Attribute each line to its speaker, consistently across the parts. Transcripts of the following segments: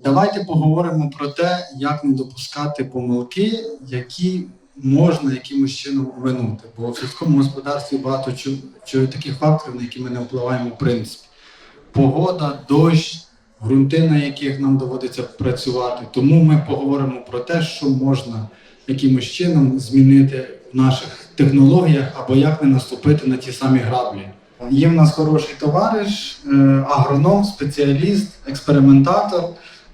Speaker 1: Давайте поговоримо про те, як не допускати помилки, які можна якимось чином оминути. Бо в сільському господарстві багато чого таких факторів, на які ми не впливаємо в принципі. Погода, дощ, ґрунти, на яких нам доводиться працювати. Тому ми поговоримо про те, що можна якимось чином змінити в наших технологіях або як не наступити на ті самі граблі. Є в нас хороший товариш, е, агроном, спеціаліст, експериментатор.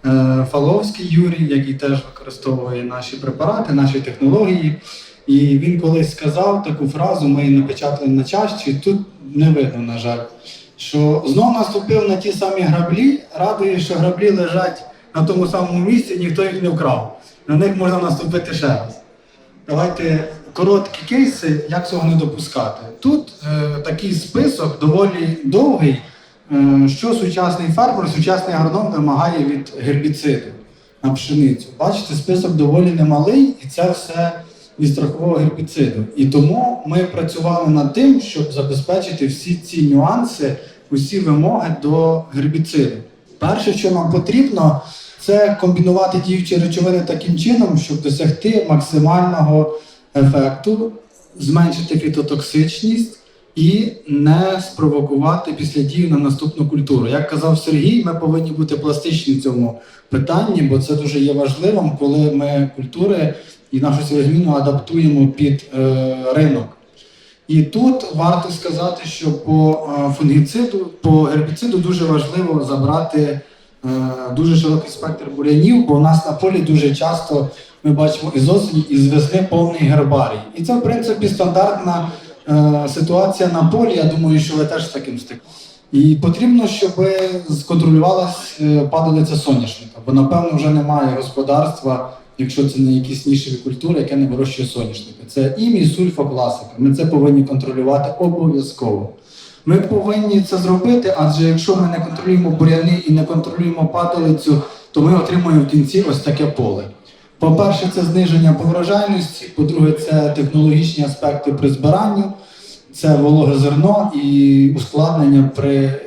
Speaker 1: Е, Фаловський Юрій, який теж використовує наші препарати, наші технології. І він колись сказав таку фразу, ми її напечатали на чашці, тут не видно, на жаль, що знов наступив на ті самі граблі, радує, що граблі лежать на тому самому місці, ніхто їх не вкрав. На них можна наступити ще раз. Давайте короткі кейси, як цього не допускати. Тут е, такий список доволі довгий, що сучасний фермер, сучасний агроном вимагає від гербіциду на пшеницю. Бачите, список доволі немалий, і це все від страхового гербіциду. І тому ми працювали над тим, щоб забезпечити всі ці нюанси, усі вимоги до гербіциду. Перше, що нам потрібно, це комбінувати діючі речовини таким чином, щоб досягти максимального ефекту, зменшити фітотоксичність і не спровокувати після дії на наступну культуру. Як казав Сергій, ми повинні бути пластичні в цьому питанні, бо це дуже є важливим, коли ми культури і нашу сілозміну адаптуємо під е, ринок. І тут варто сказати, що по е, фунгіциду, по гербіциду дуже важливо забрати е, дуже широкий спектр бур'янів, бо у нас на полі дуже часто ми бачимо із осені і з повний гербарій. І це, в принципі, стандартна ситуація на полі. Я думаю, що ви теж з таким стикнули. І потрібно, щоб сконтролювалась е, падалиця соняшника, бо напевно вже немає господарства, якщо це не якісь нішеві культури, яке не вирощує соняшника. Це імі, сульфа, класика. Ми це повинні контролювати обов'язково. Ми повинні це зробити, адже якщо ми не контролюємо буряни і не контролюємо падалицю, то ми отримуємо в кінці ось таке поле. По-перше, це зниження по врожайності, по-друге, це технологічні аспекти при збиранні, це вологе зерно і ускладнення при е,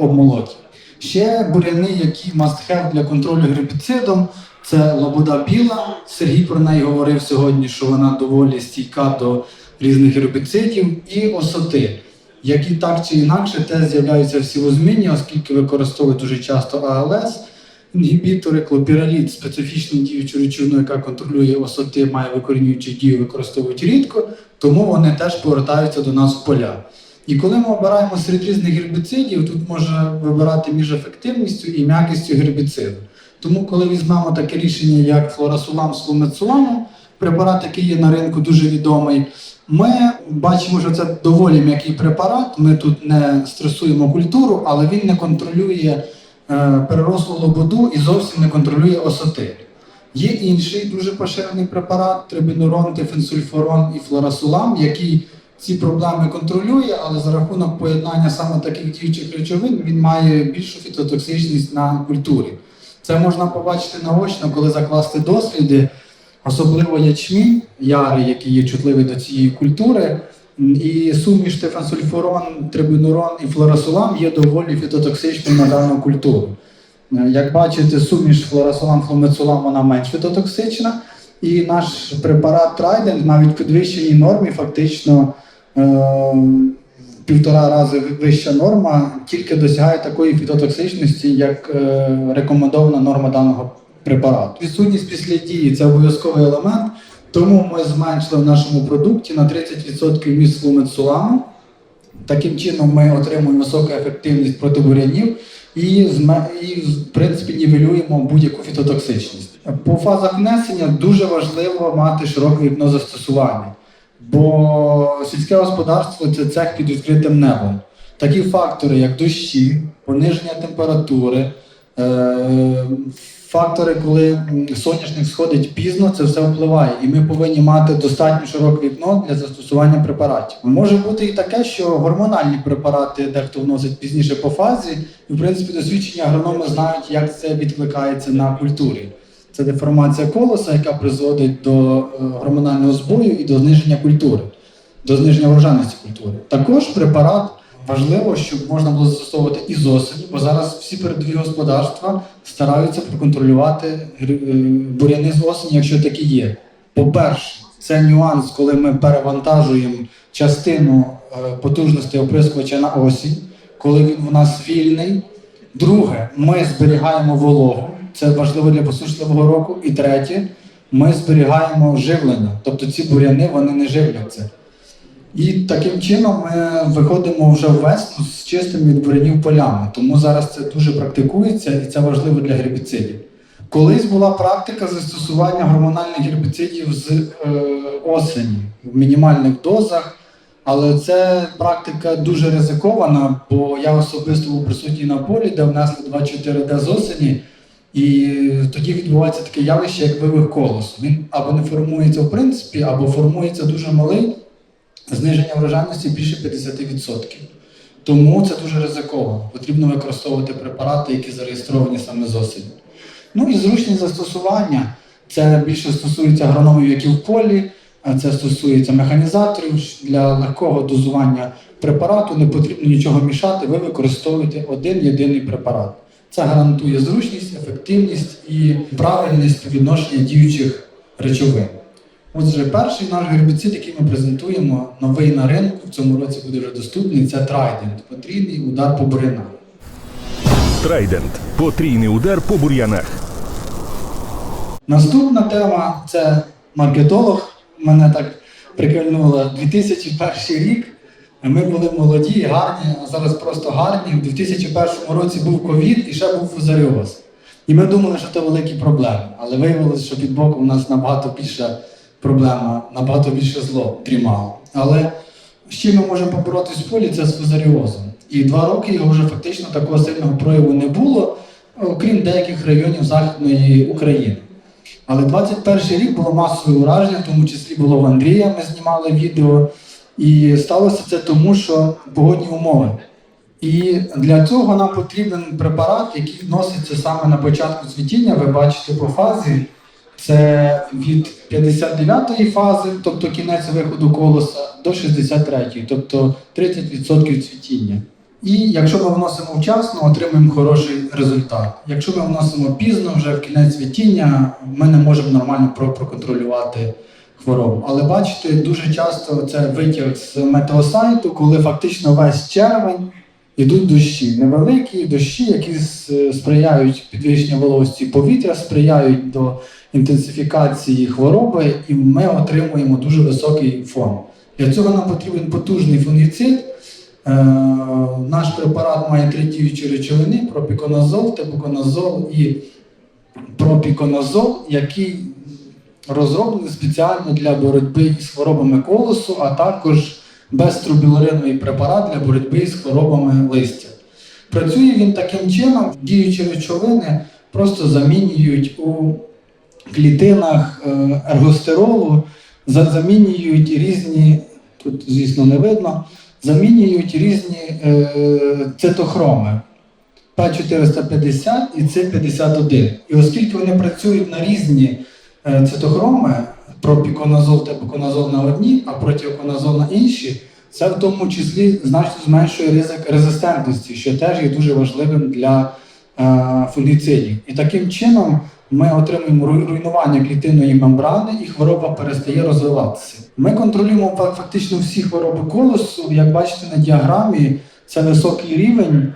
Speaker 1: обмолоті. Ще буряни, які have для контролю гербіцидом, це лобода біла. Сергій про неї говорив сьогодні, що вона доволі стійка до різних гербіцидів, і осоти, які так чи інакше теж з'являються в сівозміні, оскільки використовують дуже часто АЛС. Інгібітори, клопіраліт, специфічну діючу речовину, яка контролює осоти, має викорінюючу дію, використовують рідко, тому вони теж повертаються до нас в поля. І коли ми обираємо серед різних гербіцидів, тут можна вибирати між ефективністю і м'якістю гербіциду. Тому, коли візьмемо таке рішення, як флорасулам з флумецуламом, препарат, який є на ринку дуже відомий, ми бачимо, що це доволі м'який препарат. Ми тут не стресуємо культуру, але він не контролює перерослу лободу і зовсім не контролює осоти. Є інший дуже поширений препарат трибінурон, тифенсульфурон і флорасулам, який ці проблеми контролює, але за рахунок поєднання саме таких діючих речовин він має більшу фітотоксичність на культурі. Це можна побачити наочно, коли закласти досліди, особливо ячмінь, ярий, який є чутливий до цієї культури. І суміш тефансульфурон, трибунурон і флорасулам є доволі фітотоксичною на дану культуру. Е, Як бачите, суміш флорасулам, фломецулам вона менш фітотоксична. І наш препарат Трайдент навіть в підвищеній нормі фактично е, півтора рази вища норма, тільки досягає такої фітотоксичності, як е, рекомендована норма даного препарату. Відсутність після дії це обов'язковий елемент, тому ми зменшили в нашому продукті на 30% вміст флумецуламу. Таким чином ми отримуємо високу ефективність проти бурянів і, і в принципі нівелюємо будь-яку фітотоксичність. По фазах внесення дуже важливо мати широке вікно застосування, бо сільське господарство це цех під відкритим небом. Такі фактори, як дощі, пониження температури, е, фактори, коли соняшник сходить пізно, це все впливає. І ми повинні мати достатньо широке вікно для застосування препаратів. Може бути і таке, що гормональні препарати дехто вносить пізніше по фазі, і в принципі досвідчені агрономи знають, як це відкликається на культурі. Це деформація колоса, яка призводить до е, гормонального збою і до зниження культури, до зниження врожайності культури. Також препарат важливо, щоб можна було застосовувати і з осені, бо зараз всі передові господарства стараються проконтролювати е, буряни з осені, якщо такі є. По-перше, це нюанс, коли ми перевантажуємо частину е, потужності оприскувача на осінь, коли він у нас вільний. Друге, ми зберігаємо вологу, це важливо для посушливого року. І третє, ми зберігаємо живлення. Тобто ці буряни вони не живляться. І таким чином ми виходимо вже в весну з чистими від бурянів полями. Тому зараз це дуже практикується і це важливо для гербіцидів. Колись була практика застосування гормональних гербіцидів з е, осені в мінімальних дозах, але це практика дуже ризикована, бо я особисто був присутній на полі, де внесли 2-4D з осені, і тоді відбувається таке явище, як вивих колосу. Він або не формується в принципі, або формується дуже малий, зниження врожайності більше 50%. Тому це дуже ризиковано. Потрібно використовувати препарати, які зареєстровані саме з осені. Ну і зручні застосування. Це більше стосується агрономів, які в полі, це стосується механізаторів для легкого дозування препарату. Не потрібно нічого мішати, ви використовуєте один єдиний препарат. Це гарантує зручність, ефективність і правильність співвідношення діючих речовин. Отже, перший наш гербіцид, який ми презентуємо, новий на ринку, в цьому році буде вже доступний, це Trident, потрійний удар по бурянах.
Speaker 2: Трайдент. Потрійний удар по бур'янах.
Speaker 1: Наступна тема це маркетолог. Мене так прикольнуло 2001 рік. Ми були молоді, гарні, а зараз просто гарні. У 2001 році був ковід і ще був фузаріоз. І ми думали, що це великі проблеми. Але виявилося, що під боком у нас набагато більша проблема, набагато більше зло дрімало. Але з чим ми можемо поборотись в полі, це з фузаріозом. І два роки його вже фактично такого сильного прояву не було, окрім деяких районів Західної України. Але 21 рік було масове ураження, в тому числі було в Андрія, ми знімали відео. І сталося це тому, що погодні умови. І для цього нам потрібен препарат, який вноситься саме на початку цвітіння. Ви бачите по фазі. Це від 59-ї фази, тобто кінець виходу колоса, до 63-ї, тобто 30% цвітіння. І якщо ми вносимо вчасно, отримуємо хороший результат. Якщо ми вносимо пізно, вже в кінець цвітіння, ми не можемо нормально про- проконтролювати хворобу. Але бачите, дуже часто це витяг з метеосайту, коли фактично весь червень Ідуть дощі, невеликі дощі, які сприяють підвищенню вологості повітря, сприяють до інтенсифікації хвороби, і ми отримуємо дуже високий фон. Для цього нам потрібен потужний фунгіцид. Е, наш препарат має три діючі речовини: пропіконазол, тепоконазол і пропіконазол, який розроблений спеціально для боротьби з хворобами колосу, а також безтрубілориновий препарат для боротьби з хворобами листя. Працює він таким чином, діючі речовини просто замінюють у клітинах е, ергостеролу, замінюють різні, тут, звісно, не видно, замінюють різні е, цитохроми. П450 і С51. І оскільки вони працюють на різні е, цитохроми, пропіконазол та буконазол на одні, а протиоконазол на інші, це в тому числі значно зменшує ризик резистентності, що теж є дуже важливим для е, фунгіцидів. І таким чином ми отримуємо руйнування клітинної мембрани і хвороба перестає розвиватися. Ми контролюємо фактично всі хвороби колосу. Як бачите на діаграмі, це високий рівень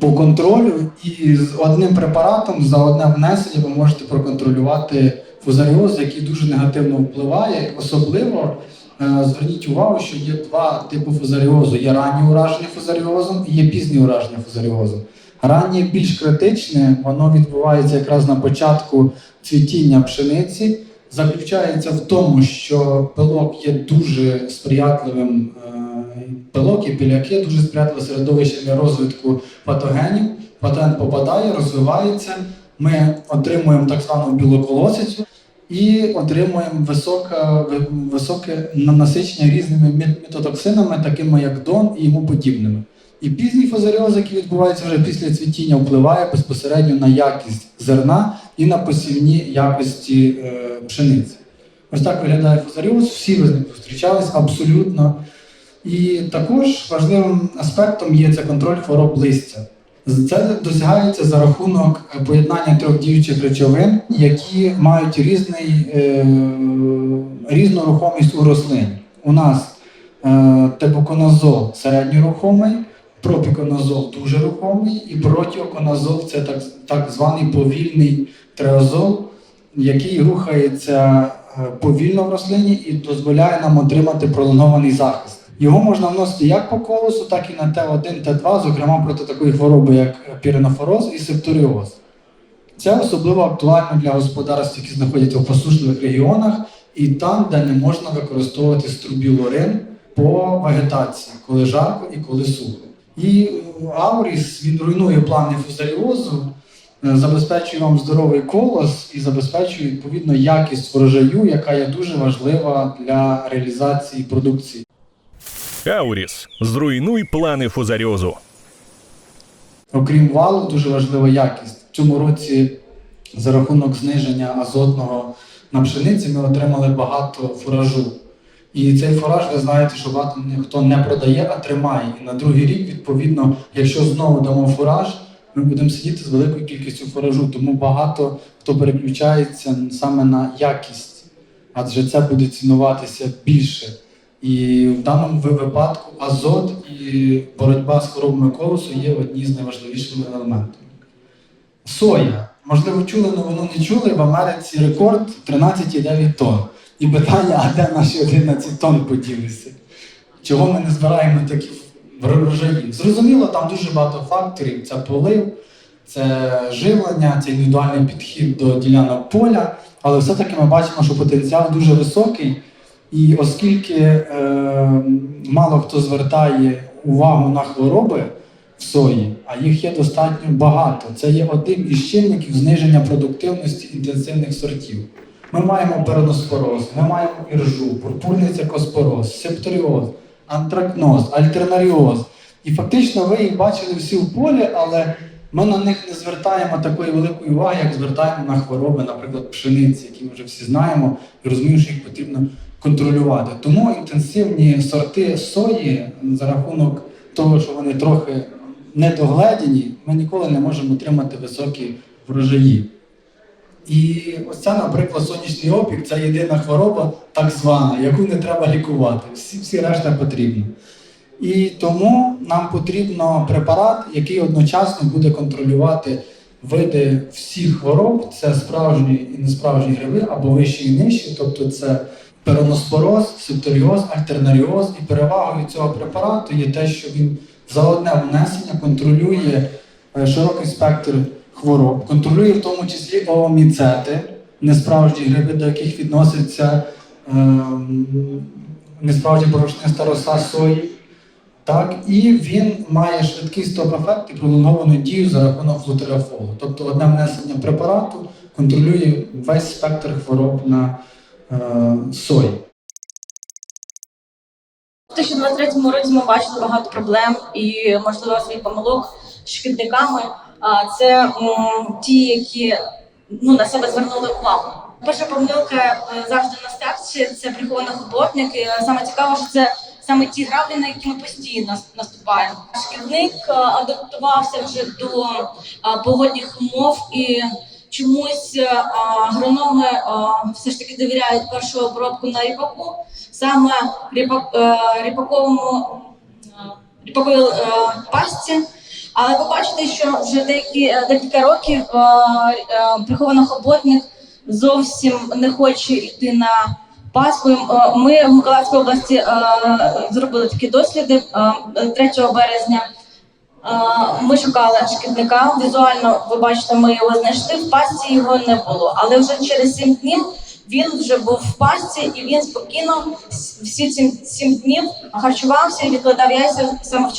Speaker 1: по контролю, і з одним препаратом за одне внесення ви можете проконтролювати фузаріоз, який дуже негативно впливає. Особливо е, зверніть увагу, що є два типи фузаріозу: є раннє ураження фузаріозом і є пізнє ураження фузаріозом. Раннє більш критичне, воно відбувається якраз на початку цвітіння пшениці. Заключається в тому, що пилок є дуже сприятливим. е, Пилок і піляки дуже сприятливе середовище для розвитку патогенів. Патоген попадає, розвивається. Ми отримуємо так звану білоколосицю і отримуємо високе, високе на- насичення різними мітотоксинами, такими як дон і йому подібними. І пізній фузаріоз, який відбувається вже після цвітіння, впливає безпосередньо на якість зерна і на посівні якості е, пшениці. Ось так виглядає фузаріоз. Всі ви з ним зустрічались абсолютно. І також важливим аспектом є це контроль хвороб листя. Це досягається за рахунок е, поєднання трьох діючих речовин, які мають різний, е, різну рухомість у рослині. У нас е, тебуконазол середньорухомий, пропіконазол дуже рухомий, і протіоконазол це так, так званий повільний триазол, який рухається повільно в рослині і дозволяє нам отримати пролонгований захист. Його можна вносити як по колосу, так і на Т1, Т2, зокрема проти такої хвороби, як піренофороз і септоріоз. Це особливо актуально для господарств, які знаходяться в посушливих регіонах, і там, де не можна використовувати струбілорин по вегетації, коли жарко і коли сухо. І Ауріс він руйнує плани фузаріозу, е, забезпечує вам здоровий колос і забезпечує відповідно якість врожаю, яка є дуже важлива для реалізації продукції.
Speaker 2: Ауріс. Зруйнуй плани фузаріозу.
Speaker 1: Окрім валу, дуже важлива якість. В цьому році за рахунок зниження азотного на пшениці ми отримали багато фуражу. І цей фураж, ви знаєте, що багато ніхто не продає, а тримає. І на другий рік, відповідно, якщо знову дамо фураж, ми будемо сидіти з великою кількістю фуражу. Тому багато хто переключається саме на якість, адже це буде цінуватися більше. І в даному випадку азот і боротьба з хворобами колосу є одні з найважливішими елементами. Соя. Можливо, чули, але воно не чули. В Америці рекорд 13,9 тонн. І питання, а де наші 11 тонн поділися? Чого ми не збираємо такі врожаї? Зрозуміло, там дуже багато факторів. Це полив, це живлення, це індивідуальний підхід до ділянок поля. Але все-таки ми бачимо, що потенціал дуже високий. І оскільки е, мало хто звертає увагу на хвороби в сої, а їх є достатньо багато. Це є один із чинників зниження продуктивності інтенсивних сортів. Ми маємо пероноспороз, ми маємо іржу, пурпурний цикоспороз, септоріоз, антракноз, альтернаріоз. І фактично ви їх бачили всі в полі, але ми на них не звертаємо такої великої уваги, як звертаємо на хвороби, наприклад, пшениці, які ми вже всі знаємо, і розуміємо, що їх потрібно контролювати. Тому інтенсивні сорти сої за рахунок того, що вони трохи недогледіні, ми ніколи не можемо отримати високі врожаї. І ось ця, наприклад, сонячний опік це єдина хвороба, так звана, яку не треба лікувати. Всі, всі решта потрібно. І тому нам потрібно препарат, який одночасно буде контролювати види всіх хвороб. Це справжні і несправжні гриби, або вищі і нижчі, тобто це пероноспороз, септоріоз, альтернаріоз. І перевагою цього препарату є те, що він за одне внесення контролює е, широкий спектр хвороб, контролює в тому числі ооміцети, несправжні гриби, до яких відноситься ем, несправді борошниста роса сої. Так, і він має швидкий стоп-ефект і пролонговану дію за рахунок флутерафолу. Тобто одне внесення препарату контролює весь спектр хвороб на сої.
Speaker 3: У 2023 році ми бачили багато проблем і, можливо, свій помилок з шкідниками. Це ті, які ну, на себе звернули увагу. Перша помилка е, завжди на старті це прихований художник. Е, саме цікаво, що це саме ті граблі, на які ми постійно нас- наступаємо. Шкідник е, адаптувався вже до погодних умов і чомусь е, агрономи е, все ж таки довіряють першу обробку на ріпаку, саме ріпак, е, ріпаковому ріпаковій пастці. Але ви бачите, що вже деякі декілька років е, е, прихований хоботник зовсім не хоче йти на пасху. Ми в Миколаївській області зробили такі досліди е, 3 березня. Ми шукали шкідника. Візуально, ви бачите, ми його знайшли. В пастці його не було. Але вже через 7 днів він вже був в пастці, і він спокійно всі ці 7 днів харчувався і відкладав яйця саме в.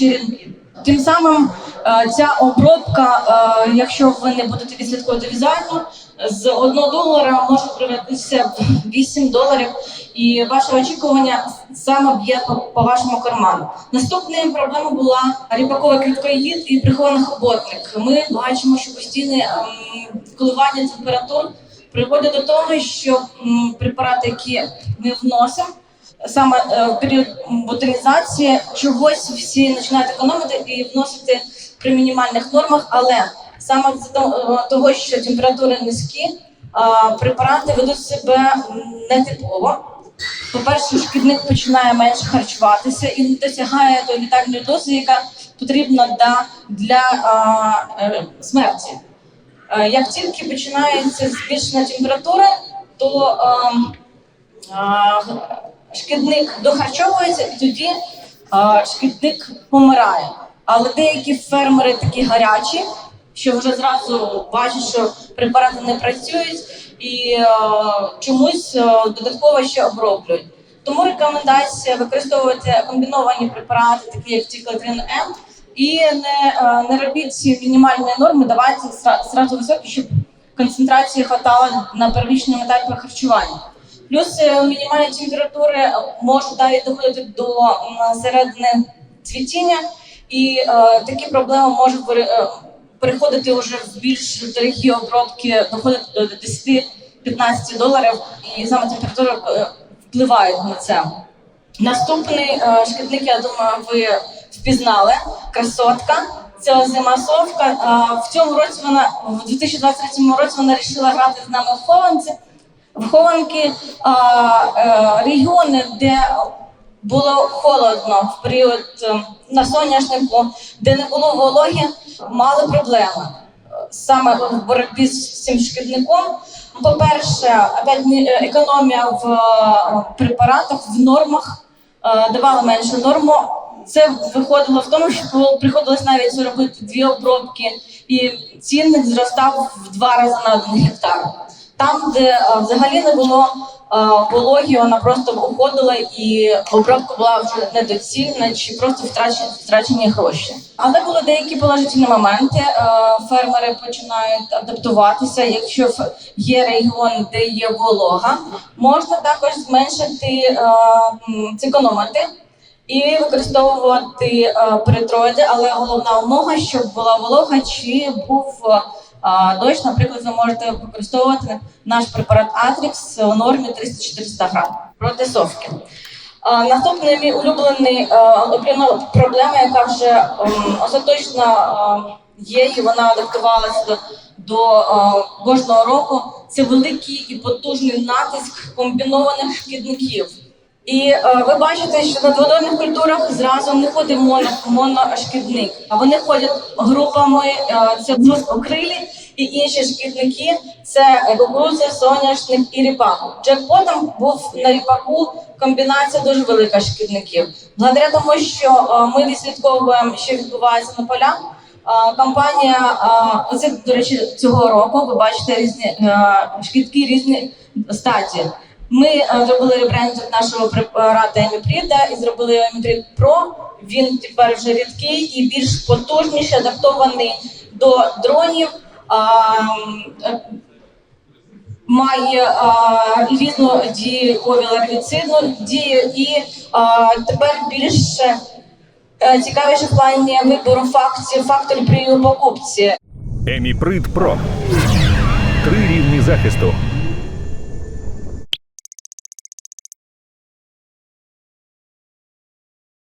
Speaker 3: Тим самим е, ця обробка, е, якщо ви не будете відслідковувати візуально, з 1 долара може превратитися в 8 доларів, і ваше очікування саме б'є по, по вашому карману. Наступною проблемою була ріпаковий квіткоїд і прихований хоботник. Ми бачимо, що постійне ем, коливання температур приводить до того, що препарати, які ми вносимо, саме е, в період ботанізації чогось всі починають економити і вносити при мінімальних нормах, але саме з того- того, що температури низькі, е, препарати ведуть себе нетипово. По-перше, шкідник починає менше харчуватися і не досягає тої літальної дози, яка потрібна для, для а, е, смерті. Е, Як тільки починається збільшення температури, то ем, а, шкідник дохарчовується і тоді а, шкідник помирає. Але деякі фермери такі гарячі, що вже зразу бачать, що препарати не працюють і е, чомусь е, додатково ще оброблюють. Тому рекомендація використовувати комбіновані препарати, такі як ціклотрин М, і не, е, не робіть ці мінімальні норми, давайте зра- зразу високі, щоб концентрації хватало на первічному етапі харчування. Плюс е, мінімальні температури можуть навіть доходити до середини цвітіння, і е, такі проблеми можуть е, переходити вже в більш дорогі обробки, доходити до 10-15 доларів, і саме температура е, впливає на це. Наступний е, шкідник, я думаю, ви впізнали красотка. Це озима совка. Е, в цьому році вона в 2023 році вона вирішила грати з нами в хованці. В хованки регіони, де було холодно в період е, на соняшнику, де не було вологи, мали проблеми саме в боротьбі з цим шкідником. По-перше, е, економія в е, препаратах, в нормах давала менше норму. Це виходило в тому, що приходилось навіть робити дві обробки, і цінник зростав в два рази на один гектар. Там, де е, взагалі не було е, вологі, вона просто уходила і обробка була вже недоцільна чи просто втрачені, втрачені гроші. Але були деякі положительні моменти. Е, Фермери починають адаптуватися. Якщо є регіон, де є волога, можна також зменшити зекономити і використовувати е, перетроїди, але головна умова, щоб була волога чи був а, дощ. Наприклад, ви можете використовувати наш препарат Атрікс у нормі 300-400 грам проти совки. Наступний мій улюблений проблема, яка вже ем, остаточно е, є, і вона адаптувалася до, до е, кожного року. Це великий і потужний натиск комбінованих шкідників. І е, ви бачите, що на дводольних культурах зразу не ходить моно, моношкідник, а вони ходять групами. Е, це двоскокрилі і інші шкідники. Це кукурудза, соняшник і ріпак. Джекпотом був на ріпаку комбінація дуже велика шкідників. Благодаря тому, що е, ми відслідковуємо, що відбувається на полях. е, Компанія, е, оце, до речі, цього року ви бачите різні е, шкідки різні статі. Ми е, зробили ребрендинг нашого препарату Еміпріда і зробили Еміпрід Pro. Він тепер вже рідкий і більш потужніший, адаптований до дронів. А, е, Має а, різну дієву ларвіцидну дію і а, тепер більш е, цікавіше в плані вибору факторів, факторів при покупці.
Speaker 2: Еміприд Про. Три рівні захисту.